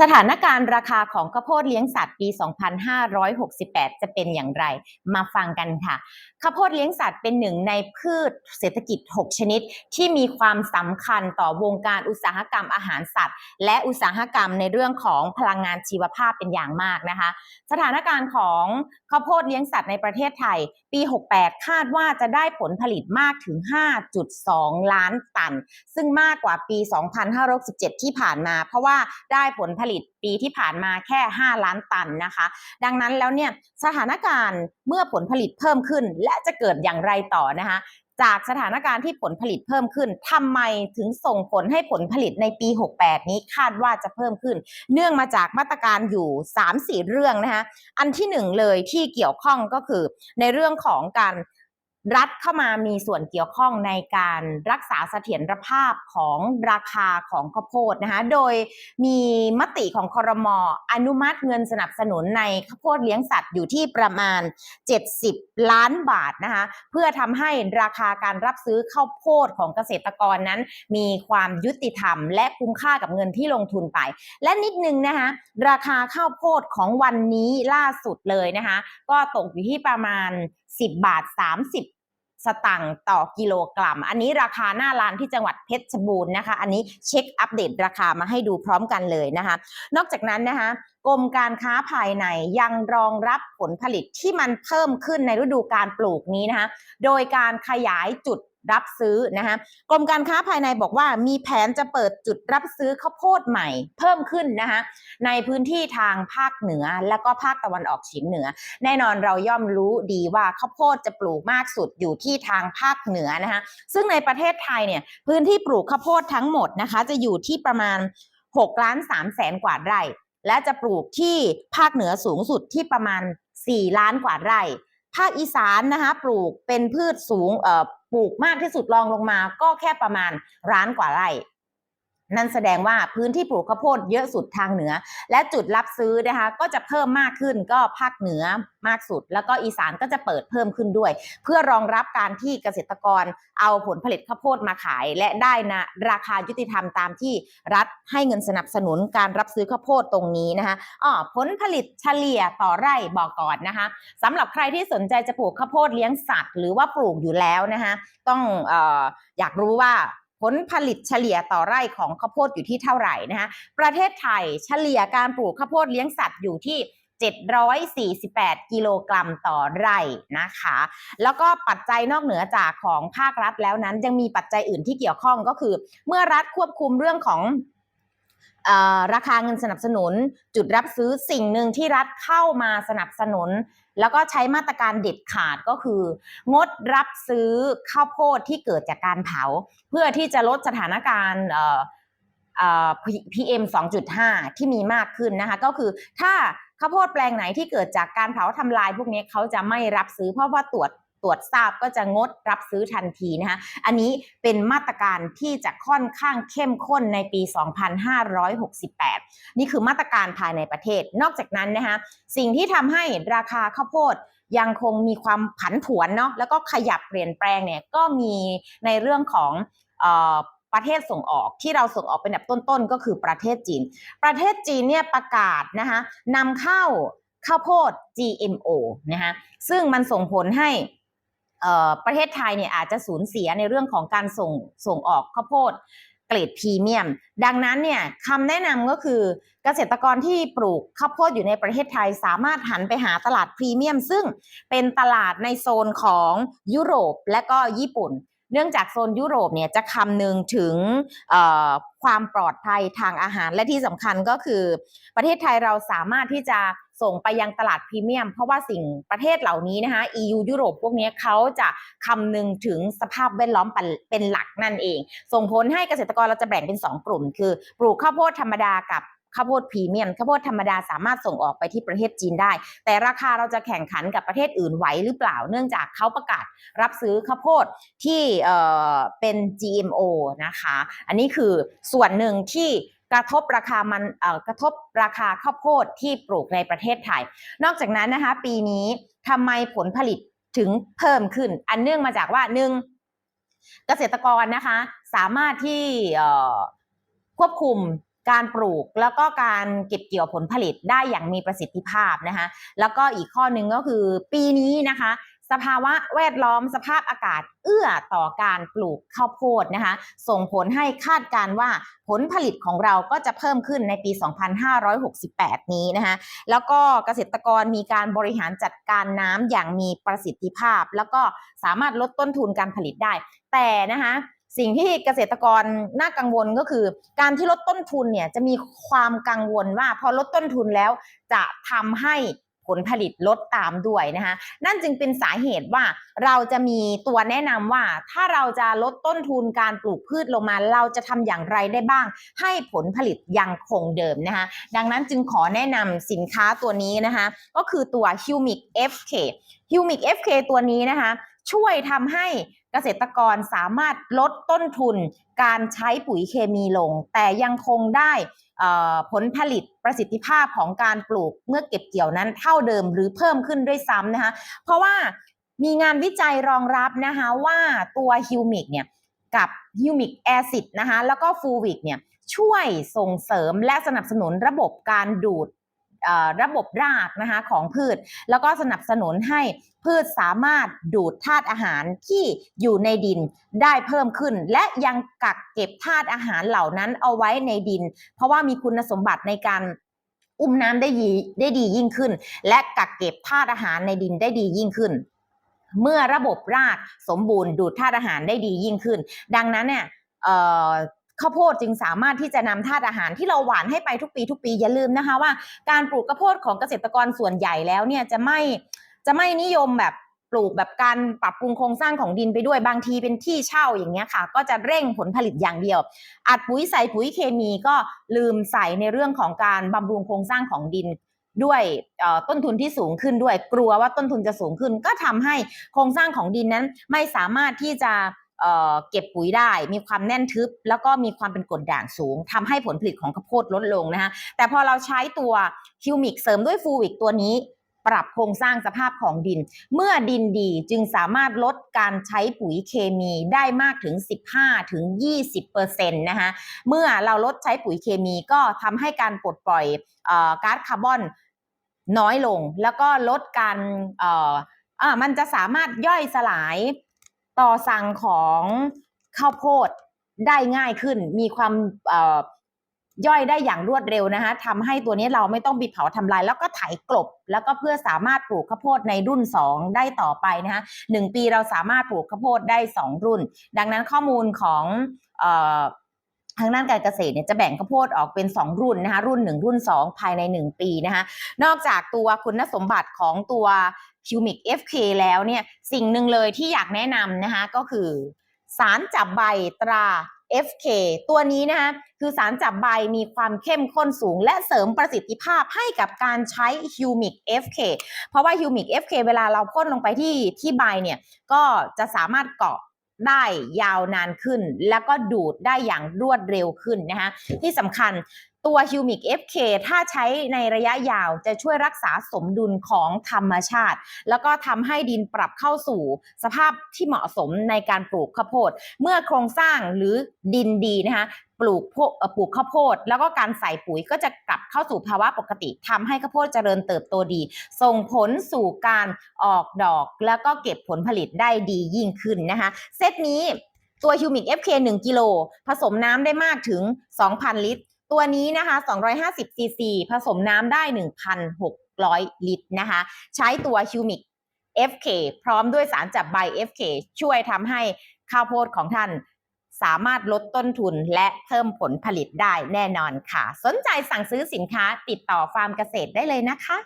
สถานการณ์ราคาของข้าวโพดเลี้ยงสัตว์ปี 2568 จะเป็นอย่างไร มาฟังกันค่ะ ข้าวโพดเลี้ยงสัตว์เป็นหนึ่งในพืชเศรษฐกิจ 6 ชนิด ที่มีความสำคัญต่อวงการอุตสาหกรรมอาหารสัตว์ และอุตสาหกรรมในเรื่องของพลังงานชีวภาพเป็นอย่างมากนะคะ สถานการณ์ของข้าวโพดเลี้ยงสัตว์ในประเทศไทย ปี 68 คาดว่าจะได้ผลผลิตมากถึง 5.2 ล้านตัน ซึ่งมากกว่าปี 2567 ที่ผ่านมา เพราะว่าได้ผลผผลิตปีที่ผ่านมาแค่ 5 ล้านตันนะคะ ดังนั้นแล้วเนี่ยสถานการณ์เมื่อผลผลิตเพิ่มขึ้น และจะเกิดอย่างไรต่อนะคะจากสถานการณ์ที่ผลผลิตเพิ่มขึ้นทำไมถึงส่งผลให้ผลผลิตในปี 68 นี้คาดว่าจะเพิ่มขึ้น เนื่องมาจากมาตรการอยู่ 3-4 เรื่องนะคะ อันที่หนึ่งเลยที่เกี่ยวข้องก็คือในเรื่องของการ รัฐเข้ามามีส่วนเกี่ยวข้องในการรักษาเสถียรภาพของราคาของข้าวโพดนะคะ โดยมีมติของคอรมออนุมัติเงินสนับสนุนในข้าวโพดเลี้ยงสัตว์อยู่ที่ประมาณ 70 ล้านบาทนะคะ เพื่อทำให้ราคาการรับซื้อข้าวโพดของเกษตรกรนั้น มีความยุติธรรม และคุ้มค่ากับเงินที่ลงทุนไป และนิดนึงนะคะราคาข้าวโพดของวันนี้ล่าสุดเลยนะคะ ก็ตกอยู่ที่ประมาณ 10 บาท 30สตังค์ต่อกิโลกรัม อันนี้ราคาหน้าร้านที่จังหวัดเพชรบูรณ์นะคะ อันนี้เช็คอัปเดตราคามาให้ดูพร้อมกันเลยนะคะ นอกจากนั้นนะคะกรมการค้าภายในยังรองรับผลผลิตที่มันเพิ่มขึ้นในฤดูการปลูกนี้นะคะ โดยการขยายจุด รับซื้อนะคะกรมการค้าภายในบอกว่ามีแผนจะเปิดจุดรับซื้อข้าวโพดใหม่ เพิ่มขึ้นนะคะในพื้นที่ทางภาคเหนือ และก็ภาคตะวันออกเฉียงเหนือ แน่นอนเราย่อมรู้ดีว่าข้าวโพดจะปลูกมากสุดอยู่ที่ทางภาคเหนือนะคะซึ่งในประเทศไทยเนี่ยพื้นที่ปลูกข้าวโพดทั้งหมดนะคะจะอยู่ที่ประมาณ6ล้าน3แสนกว่าไร่ และจะปลูกที่ภาคเหนือสูงสุดที่ประมาณ 4 ล้านกว่าไร่ ภาคอีสานนะคะปลูกเป็นพืชสูงปลูกมากที่สุดรองลงมาก็แค่ประมาณร้านกว่าไร่ นั่นแสดงว่าพื้นที่ปลูกข้าวโพดเยอะสุดทางเหนือ และจุดรับซื้อนะคะก็จะเพิ่มมากขึ้นก็ภาคเหนือมากสุด แล้วก็อีสานก็จะเปิดเพิ่มขึ้นด้วย เพื่อรองรับการที่เกษตรกรเอาผลผลิตข้าวโพดมาขาย และได้นะราคายุติธรรมตามที่รัฐให้เงินสนับสนุนการรับซื้อข้าวโพดตรงนี้นะคะอ๋อผลผลิตเฉลี่ยต่อไร่บอกก่อนนะคะสำหรับใครที่สนใจจะปลูกข้าวโพดเลี้ยงสัตว์ หรือว่าปลูกอยู่แล้วนะคะต้องอออยากรู้ว่า ผลผลิตเฉลี่ยต่อไร่ของข้าวโพดอยู่ที่เท่าไหร่นะคะประเทศไทยเฉลี่ยการปลูกข้าวโพดเลี้ยงสัตว์อยู่ที่748 กิโลกรัมต่อไร่นะคะ แล้วก็ปัจจัยนอกเหนือจากของภาครัฐแล้วนั้นยังมีปัจจัยอื่นที่เกี่ยวข้องก็คือ เมื่อรัฐควบคุมเรื่องของราคาเงินสนับสนุน จุดรับซื้อสิ่งหนึ่งที่รัฐเข้ามาสนับสนุน แล้วก็ใช้มาตรการเด็ดขาดก็คือ งดรับซื้อข้าวโพดที่เกิดจากการเผา เพื่อที่จะลดสถานการณ์เอ่อเอ่อ PM 2.5ที่มีมากขึ้นนะคะ ก็คือถ้าข้าวโพดแปลงไหนที่เกิดจากการเผาทำลายพวกนี้เขาจะไม่รับซื้อเพราะว่าตรวจ ตรวจทราบก็จะงดรับซื้อทันทีนะคะอันนี้เป็นมาตรการที่จะค่อนข้างเข้มข้นในปี 2568 นี่คือมาตรการภายในประเทศ นอกจากนั้นนะคะสิ่งที่ทำให้ราคาข้าวโพดยังคงมีความผันผวนเนาะแล้วก็ขยับเปลี่ยนแปลงเนี่ยก็มีในเรื่องของออประเทศส่งออกที่เราส่งออกเป็นแบบต้นๆ ก็คือประเทศจีน ประเทศจีนเนี่ยประกาศนะคะนำเข้าข้าวโพด GMO นะคะซึ่งมันส่งผลให้ ประเทศไทยเนี่ยอาจจะสูญเสียในเรื่องของการส่งส่งออกข้าวโพดเกรดพรีเมียม ดังนั้นเนี่ยคำแนะนำก็คือเกษตรกรที่ปลูกข้าวโพดอยู่ในประเทศไทยสามารถหันไปหาตลาดพรีเมียม ซึ่งเป็นตลาดในโซนของยุโรปและก็ญี่ปุ่น เนื่องจากโซนยุโรปเนี่ยจะคำนึงถึง ความปลอดภัยทางอาหารและที่สำคัญก็คือ ประเทศไทยเราสามารถที่จะส่งไปยังตลาดพรีเมียม เพราะว่าสิ่งประเทศเหล่านี้นะคะ EU ยุโรปพวกนี้เขาจะคำนึงถึงสภาพแวดล้อมเป็นหลักนั่นเอง ส่งผลให้เกษตรกรเราจะแบ่งเป็น 2 กลุ่ม คือ ปลูกข้าวโพดธรรมดากับ ข้าวโพดพรีเมียมข้าวโพดธรรมดาสามารถส่งออกไปที่ประเทศจีนได้ แต่ราคาเราจะแข่งขันกับประเทศอื่นไหวหรือเปล่า เนื่องจากเขาประกาศรับซื้อข้าวโพดที่เอ่อเป็น GMO นะคะ อันนี้คือส่วนหนึ่งที่กระทบราคามันเอ่อกระทบราคาข้าวโพดที่ปลูกในประเทศไทย นอกจากนั้นนะคะปีนี้ทำไมผลผลิตถึงเพิ่มขึ้น อันเนื่องมาจากว่าหนึ่งเกษตรกรนะคะ สามารถที่ควบคุม การปลูกแล้วก็การเก็บเกี่ยวผลผลิตได้อย่างมีประสิทธิภาพนะคะแล้วก็อีกข้อหนึ่งก็คือปีนี้นะคะสภาวะแวดล้อมสภาพอากาศเอื้อต่อการปลูกข้าวโพดนะคะส่งผลให้คาดการว่าผลผลิตของเราก็จะเพิ่มขึ้นในปี 2568 นี้นะคะแล้วก็เกษตรกรมีการบริหารจัดการน้ำอย่างมีประสิทธิภาพ แล้วก็สามารถลดต้นทุนการผลิตได้ แต่นะคะ สิ่งที่เกษตรกรน่ากังวลก็คือ การที่ลดต้นทุนเนี่ยจะมีความกังวลว่าพอลดต้นทุนแล้วจะทำให้ผลผลิตลดตามด้วยนะคะนั่นจึงเป็นสาเหตุว่าเราจะมีตัวแนะนำว่าถ้าเราจะลดต้นทุนการปลูกพืชลงมา เราจะทำอย่างไรได้บ้าง ให้ผลผลิตยังคงเดิมนะคะดังนั้นจึงขอแนะนำสินค้าตัวนี้นะคะก็คือตัว Humic FK Humic FK ตัวนี้นะคะช่วยทำให้ เกษตรกรสามารถลดต้นทุนการใช้ปุ๋ยเคมีลง แต่ยังคงได้ผลผลิตประสิทธิภาพของการปลูกเมื่อเก็บเกี่ยวนั้นเท่าเดิมหรือเพิ่มขึ้นด้วยซ้ำนะคะ เพราะว่ามีงานวิจัยรองรับนะคะว่าตัวฮิวมิกเนี่ยกับฮิวมิกแอซิดนะคะแล้วก็ฟูวิกเนี่ยช่วยส่งเสริมและสนับสนุนระบบการดูด ระบบรากนะคะของพืช แล้วก็สนับสนุนให้พืชสามารถดูดธาตุอาหารที่อยู่ในดินได้เพิ่มขึ้น และยังกักเก็บธาตุอาหารเหล่านั้นเอาไว้ในดิน เพราะว่ามีคุณสมบัติในการอุ้มน้ำได้ดีได้ดียิ่งขึ้น และกักเก็บธาตุอาหารในดินได้ดียิ่งขึ้น เมื่อระบบรากสมบูรณ์ดูดธาตุอาหารได้ดียิ่งขึ้น ดังนั้นเนี่ย ข้าวโพดจึงสามารถที่จะนำธาตุอาหารที่เราหวานให้ไปทุกปีทุกปีอย่าลืมนะคะว่าการปลูกข้าวโพดของเกษตรกรส่วนใหญ่แล้วเนี่ยจะไม่จะไม่นิยมแบบปลูกแบบการปรับปรุงโครงสร้างของดินไปด้วยบางทีเป็นที่เช่าอย่างเงี้ยค่ะ ก็จะเร่งผลผลิตอย่างเดียว อัดปุ๋ยใส่ปุ๋ยเคมีก็ลืมใส่ในเรื่องของการบำรุงโครงสร้างของดินด้วยต้นทุนที่สูงขึ้นด้วยกลัวว่าต้นทุนจะสูงขึ้น ก็ทำให้โครงสร้างของดินนั้นไม่สามารถที่จะ เก็บปุ๋ยได้ มีความแน่นทึบ แล้วก็มีความเป็นกรดด่างสูงทำให้ผลผลิตของข้าวโพดลดลงนะคะแต่พอเราใช้ตัวฮิวมิกเสริมด้วยฟูวิกตัวนี้ ปรับโครงสร้างสภาพของดิน เมื่อดินดีจึงสามารถลดการใช้ปุ๋ยเคมีได้มากถึง 15ถึง20%นะคะเมื่อเราลดใช้ปุ๋ยเคมีก็ทำให้การปลดปล่อยอก๊าซคาร์บอนน้อยลง แล้วก็ลดการอ่ามันจะสามารถย่อยสลาย ต่อสั่งของข้าวโพดได้ง่ายขึ้น มีความย่อยได้อย่างรวดเร็วนะคะทำให้ตัวนี้เราไม่ต้องบิดเผาทำลาย แล้วก็ไถกลบ แล้วก็เพื่อสามารถปลูกข้าวโพดในรุ่น 2 ได้ต่อไปนะคะหนึ่งปีเราสามารถปลูกข้าวโพดได้ 2 รุ่น ดังนั้นข้อมูลของทางด้านการเกษตรเนี่ยจะแบ่งข้าวโพดออกเป็น 2 รุ่นนะคะรุ่น 1 รุ่น 2 ภายใน 1 ปีนะคะนอกจากตัวคุณสมบัติของตัว Cumic FK แล้วเนี่ยสิ่งหนึ่งเลยที่อยากแนะนำนะคะก็คือ สารจับใบตรา FK ตัวนี้นะคะคือสารจับใบมีความเข้มข้นสูง และเสริมประสิทธิภาพให้กับการใช้ Humic FK เพราะว่า Humic FK เวลาเราพ่นลงไปที่ที่ใบเนี่ยก็จะสามารถเกาะได้ยาวนานขึ้น แล้วก็ดูดได้อย่างรวดเร็วขึ้นนะคะที่สำคัญ ตัว Humic FK ถ้าใช้ในระยะยาวจะช่วยรักษาสมดุลของธรรมชาติ แล้วก็ทำให้ดินปรับเข้าสู่สภาพที่เหมาะสมในการปลูกข้าวโพด เมื่อโครงสร้างหรือดินดีนะคะปลูกพเอ่อปลูกข้าวโพด แล้วก็การใส่ปุ๋ยก็จะกลับเข้าสู่ภาวะปกติทำให้ข้าวโพดเจริญเติบโตดี ส่งผลสู่การออกดอก แล้วก็เก็บผลผลิตได้ดียิ่งขึ้นนะคะ เซตนี้ตัว Humic FK 1 กิโล ผสมน้ำได้มากถึง 2,000 ลิตร ตัวนี้นะคะ250ซีซีผสมน้ำได้ 1,600 ลิตรนะคะ ใช้ตัวชิวมิก FK พร้อมด้วยสารจับใบ FK ช่วยทำให้ข้าวโพดของท่านสามารถลดต้นทุนและเพิ่มผลผลิตได้แน่นอนค่ะ สนใจสั่งซื้อสินค้าติดต่อฟาร์มเกษตรได้เลยนะคะ